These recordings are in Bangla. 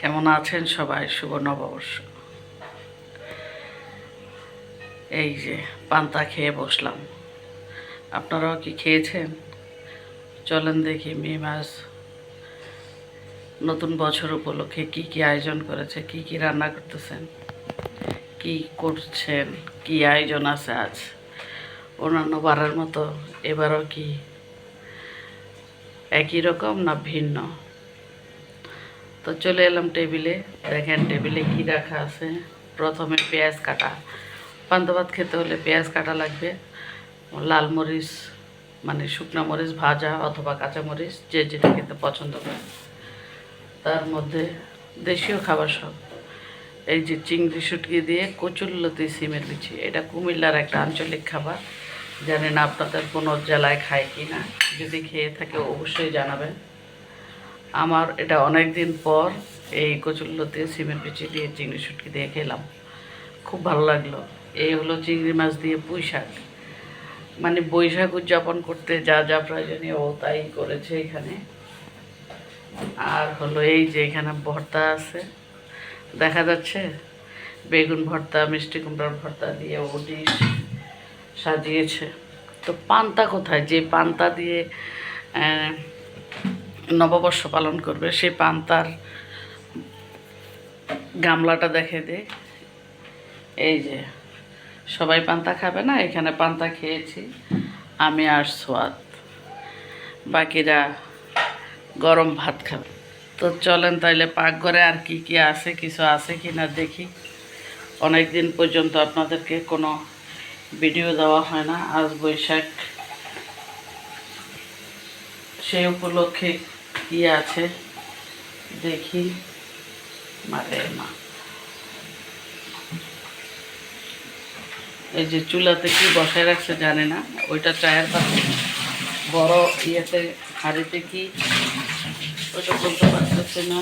কেমন আছেন সবাই? শুভ নববর্ষ। এই যে, পান্তা খেয়ে বসলাম। আপনারাও কি খেয়েছেন? চলেন দেখি মে মাস নতুন বছর উপলক্ষে কি কি আয়োজন করেছে, কি কি রান্না করতেছেন, কি করছেন, কি আয়োজন আছে আজ? অন্যান্য বারের মতো এবারও কি একই রকম না ভিন্ন? তো চলে এলাম টেবিলে। দেখেন টেবিলে কি রাখা আছে। প্রথমে পেঁয়াজ কাটা। পান্তা ভাত খেতে হলে পেঁয়াজ কাটা লাগবে। লাল মরিচ মানে শুকনো মরিচ ভাজা অথবা কাঁচা মরিচ, যে যেটা খেতে পছন্দ করে। তার মধ্যে দেশীয় খাবার সব। এই যে চিংড়ি শুটকি দিয়ে কচুরলতি সিমের বিচি। এটা কুমিল্লার একটা আঞ্চলিক খাবার। জানেন আপনাদের কোনো জেলায় খায় কি না যদি খেয়ে থাকে অবশ্যই জানাবেন। আমার এটা অনেক দিন পর এই কচুরলতি সিমের বিচি দিয়ে চিংড়ি শুটকি দিয়ে খেলাম। খুব ভালো লাগল। এই হলো চিংড়ি মাছ দিয়ে পুঁই শাক। মানে বৈশাখ উদযাপন করতে যা যা প্রয়োজনীয় ও তাই করেছে এখানে। আর হলো এই যে এখানে ভর্তা আছে। দেখা যাচ্ছে? বেগুন ভর্তা, মিষ্টি কুমড়ার ভর্তা দিয়ে ও ডিশ সাজিয়েছে। তো পান্তা কোথায়? যে পান্তা দিয়ে নববর্ষ পালন করবে সেই পান্তার গামলাটা দেখে দে। এই যে, সবাই পান্তা খাবে না? এখানে পান্তা খেয়েছি, আমি আর সোয়াদ। বাকিরা গরম ভাত খাবে। তো চলেন তাইলে পাকঘরে আর কি কি আছে, কিছু আছে কি না দেখি। অনেক দিন পর্যন্ত আপনাদেরকে কোনো ভিডিও দেওয়া হয় না। আজ বৈশাখ। সেই উপলক্ষে কি আছে? দেখি। মারে মা। এই যে চুলাতে কি বসায় রাখছে জানে না। ওইটা চায়ের পাত্র। বড় ইয়েতে, হাঁড়িতে কি? ওইটা বলতে পারতেছে না।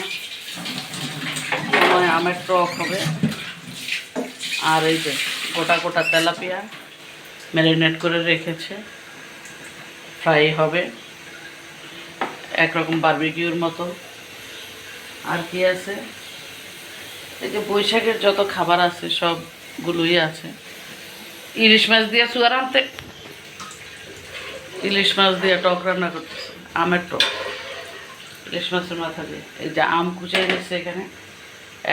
হয় আমের টক হবে। আর এই যে গোটা গোটা তেলাপিয়া ম্যারিনেট করে রেখেছে। ফ্রাই হবে। একরকম বারবিকিউর মতো। আর কি আছে? এই যে বৈশাখের যত খাবার আছে, সবগুলোই আছে। ইলিশ মাছ দিয়ে সুগার আনতে। ইলিশ মাছ দিয়ে টক রান্না করতেছে, আমের টক। ইলিশ মাছের মাথা দিয়ে। এই যে আম কুচাই নিচ্ছে এখানে।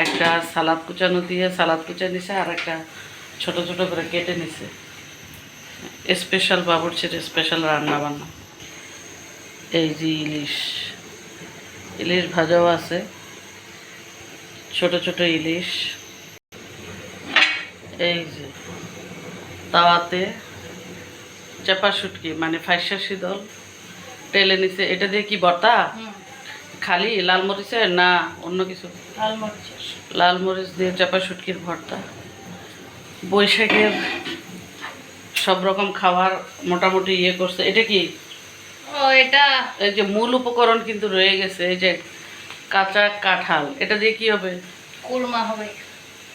একটা সালাদ কুচানো দিয়ে সালাদ কুচা নিছে, আর একটা ছোট ছোট করে কেটে নিছে। স্পেশাল বাবুর্চির স্পেশাল রান্না বান্না এই যে ইলিশ ইলিশ ভাজাও আছে। ছোট ছোট ইলিশ। এই যে তাওয়াতে চাপা শুটকি মানে ফাইসা শীতল টেলে নিছে। এটা দিয়ে কি বর্তা? খালি লাল মরিচের না অন্য কিছু? লাল মরিচ দিয়ে চাপা শুটকির ভর্তা। বৈশাখের সব রকম খাবার মোটামুটি ইয়ে করছে। এটা কি এটা এই যে মূল উপকরণ কিন্তু রয়ে গেছে এই যে কাঁচা কাঁঠাল। এটা দিয়ে কি হবে? কুরমা হবে।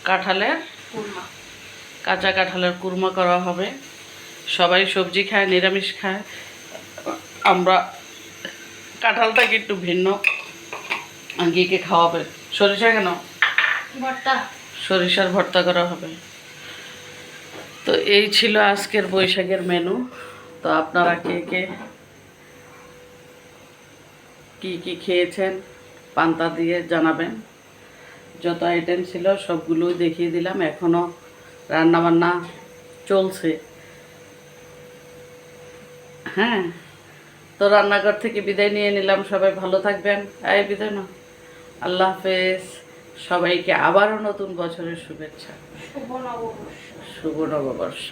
কাঁঠালের? কুরমা। কাঁচা কাঁঠালের কুরমা করা হবে। সবাই সবজি খায় নিরামিষ খায়। আমরা কাঁঠালটাকে একটু ভিন্ন। গিয়েকে খাওয়াবে? সরিষা কেন? ভর্তা। সরিষার ভর্তা করা হবে। তো এই ছিল আজকের বৈশাখের মেনু। তো আপনারা কে কে কি কি খেয়েছেন? পান্তা দিয়ে জানাবেন। যত আইটেম ছিল সবগুলোই দেখিয়ে দিলাম। এখনও রান্নাবান্না চলছে। হ্যাঁ তো রান্নাঘর থেকে বিদায় নিয়ে নিলাম। সবাই ভালো থাকবেন। এই বিদায় না আল্লাহ হাফেজ। সবাইকে আবারও নতুন বছরের শুভেচ্ছা। শুভ নববর্ষ। শুভ নববর্ষ।